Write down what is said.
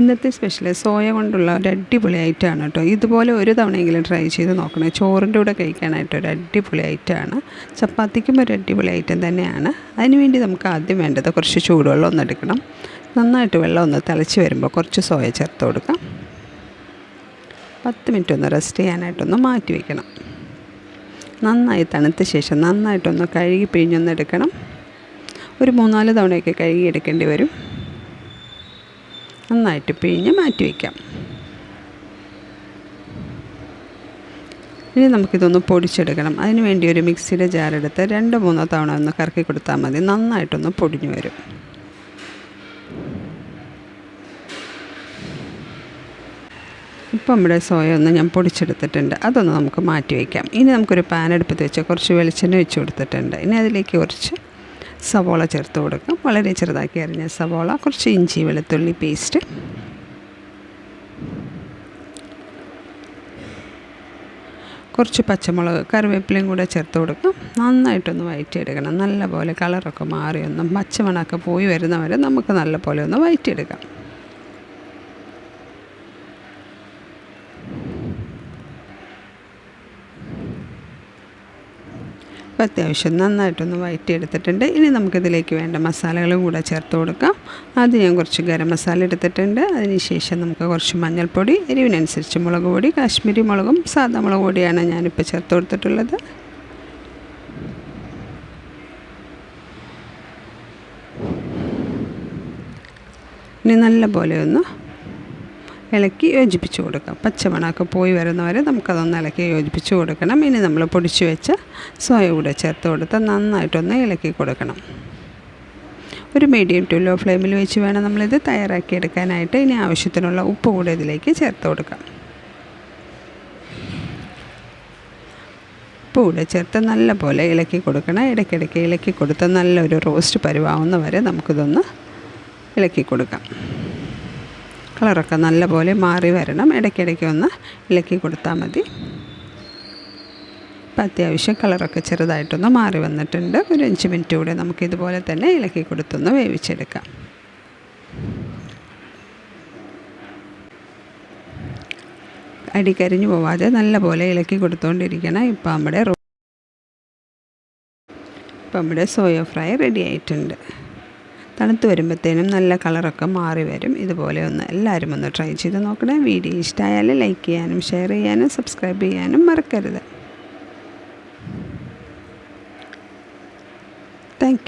ഇന്നത്തെ special soya കൊണ്ടുള്ള ഒരു അടിപൊളി ഐറ്റമാണ് കേട്ടോ. ഇതുപോലെ ഒരു തവണയെങ്കിലും ട്രൈ ചെയ്ത് നോക്കണേ. ചോറിന്റെ കൂടെ കഴിക്കാനായിട്ട് ഒരു അടിപൊളി ഐറ്റമാണ്. ചപ്പാത്തിക്കും ഒരു അടിപൊളി ഐറ്റം തന്നെയാണ്. അതിനുവേണ്ടി നമുക്ക് ആദ്യം വേണ്ടത് കുറച്ച് ചൂടുവെള്ളം ഒന്ന് എടുക്കണം. നന്നായിട്ട് വെള്ളം ഒന്ന് തിളച്ച് വരുമ്പോൾ കുറച്ച് സോയ ചേർത്ത് കൊടുക്കാം. പത്ത് മിനിറ്റ് ഒന്ന് റെസ്റ്റ് ചെയ്യാനായിട്ടൊന്ന് മാറ്റി വയ്ക്കണം നന്നായി തണുത്ത ശേഷം നന്നായിട്ടൊന്ന് കഴുകി പിഴിഞ്ഞൊന്ന് എടുക്കണം. ഒരു മൂന്നാൽ തവണയൊക്കെ കഴുകി എടുക്കേണ്ടി വരും. നന്നായിട്ട് പിഴിഞ്ഞ് മാറ്റി വയ്ക്കാം. ഇനി നമുക്കിതൊന്ന് പൊടിച്ചെടുക്കണം. അതിന് വേണ്ടി ഒരു മിക്സിയുടെ ജാറെടുത്ത് രണ്ട് മൂന്നോ തവണ ഒന്ന് കറക്കി കൊടുത്താൽ മതി. നന്നായിട്ടൊന്ന് പൊടിഞ്ഞു വരും. ഇപ്പം നമ്മുടെ സോയ ഒന്ന് ഞാൻ പൊടിച്ചെടുത്തിട്ടുണ്ട്. അതൊന്ന് നമുക്ക് മാറ്റി വയ്ക്കാം. ഇനി നമുക്കൊരു പാൻ അടുപ്പത്ത് വെച്ച് കുറച്ച് വെളിച്ചെണ്ണ വെച്ച് കൊടുത്തിട്ടുണ്ട്. ഇനി അതിലേക്ക് കുറച്ച് സവോള ചേർത്ത് കൊടുക്കാം. വളരെ ചെറുതാക്കി അരിഞ്ഞ സവോള കുറച്ച് ഇഞ്ചി വെളുത്തുള്ളി പേസ്റ്റ് കുറച്ച് പച്ചമുളക് കറിവേപ്പിലയും കൂടെ ചേർത്ത് കൊടുക്കാം. നന്നായിട്ടൊന്ന് വയറ്റിയെടുക്കണം. നല്ലപോലെ കളറൊക്കെ മാറി ഒന്ന് പച്ചമണമൊക്കെ പോയി വരുന്നവരെ നമുക്ക് നല്ലപോലെ ഒന്ന് വയറ്റിയെടുക്കാം. അപ്പോൾ അത്യാവശ്യം നന്നായിട്ടൊന്ന് വഴറ്റിയെടുത്തിട്ടുണ്ട് ഇനി നമുക്കിതിലേക്ക് വേണ്ട മസാലകളും കൂടെ ചേർത്ത് കൊടുക്കാം. ആദ്യം ഞാൻ കുറച്ച് ഗരം മസാല എടുത്തിട്ടുണ്ട്. അതിനുശേഷം നമുക്ക് കുറച്ച് മഞ്ഞൾപ്പൊടി എരിവിനനുസരിച്ച് മുളക് പൊടി കാശ്മീരി മുളകും സാധാ മുളക് പൊടിയാണ് ഞാനിപ്പോൾ ചേർത്ത് കൊടുത്തിട്ടുള്ളത്. ഇനി നല്ല പോലെ ഒന്ന് ഇളക്കി യോജിപ്പിച്ച് കൊടുക്കാം. പച്ചമണമൊക്കെ പോയി വരുന്നവരെ നമുക്കതൊന്ന് ഇളക്കി യോജിപ്പിച്ച് കൊടുക്കണം. ഇനി നമ്മൾ പൊടിച്ചു വെച്ച സോയ കൂടെ ചേർത്ത് കൊടുത്ത് നന്നായിട്ടൊന്ന് ഇളക്കി കൊടുക്കണം. ഒരു മീഡിയം ടു ലോ ഫ്ലെയിമിൽ വെച്ച് വേണം നമ്മളിത് തയ്യാറാക്കി എടുക്കാനായിട്ട്. ഇനി ആവശ്യത്തിനുള്ള ഉപ്പ് കൂടെ ഇതിലേക്ക് ചേർത്ത് കൊടുക്കാം. ഉപ്പ് കൂടെ ചേർത്ത് നല്ല പോലെ ഇളക്കി കൊടുക്കണം. ഇടയ്ക്കിടയ്ക്ക് ഇളക്കി കൊടുത്ത് നല്ലൊരു റോസ്റ്റ് പരുവാവുന്ന വരെ നമുക്കിതൊന്ന് ഇളക്കി കൊടുക്കാം. കളറൊക്കെ നല്ലപോലെ മാറി വരണം. ഇടയ്ക്കിടയ്ക്ക് ഒന്ന് ഇളക്കി കൊടുത്താൽ മതി. ഇപ്പം അത്യാവശ്യം കളറൊക്കെ ചെറുതായിട്ടൊന്ന് മാറി വന്നിട്ടുണ്ട്. ഒരു അഞ്ച് മിനിറ്റ് കൂടെ നമുക്ക് ഇതുപോലെ തന്നെ ഇളക്കി കൊടുത്തൊന്ന് വേവിച്ചെടുക്കാം. അടി കരിഞ്ഞു പോവാതെ നല്ലപോലെ ഇളക്കി കൊടുത്തുകൊണ്ടിരിക്കണം ഇപ്പം നമ്മുടെ ഇപ്പം നമ്മുടെ സോയ ഫ്രൈ റെഡി ആയിട്ടുണ്ട്. തണുത്ത് വരുമ്പോഴത്തേനും നല്ല കളറൊക്കെ മാറി വരും. ഇതുപോലെ ഒന്ന് എല്ലാവരും ഒന്ന് ട്രൈ ചെയ്ത് നോക്കണേ. വീഡിയോ ഇഷ്ടമായാൽ ലൈക്ക് ചെയ്യാനും ഷെയർ ചെയ്യാനും സബ്സ്ക്രൈബ് ചെയ്യാനും മറക്കരുത്. താങ്ക്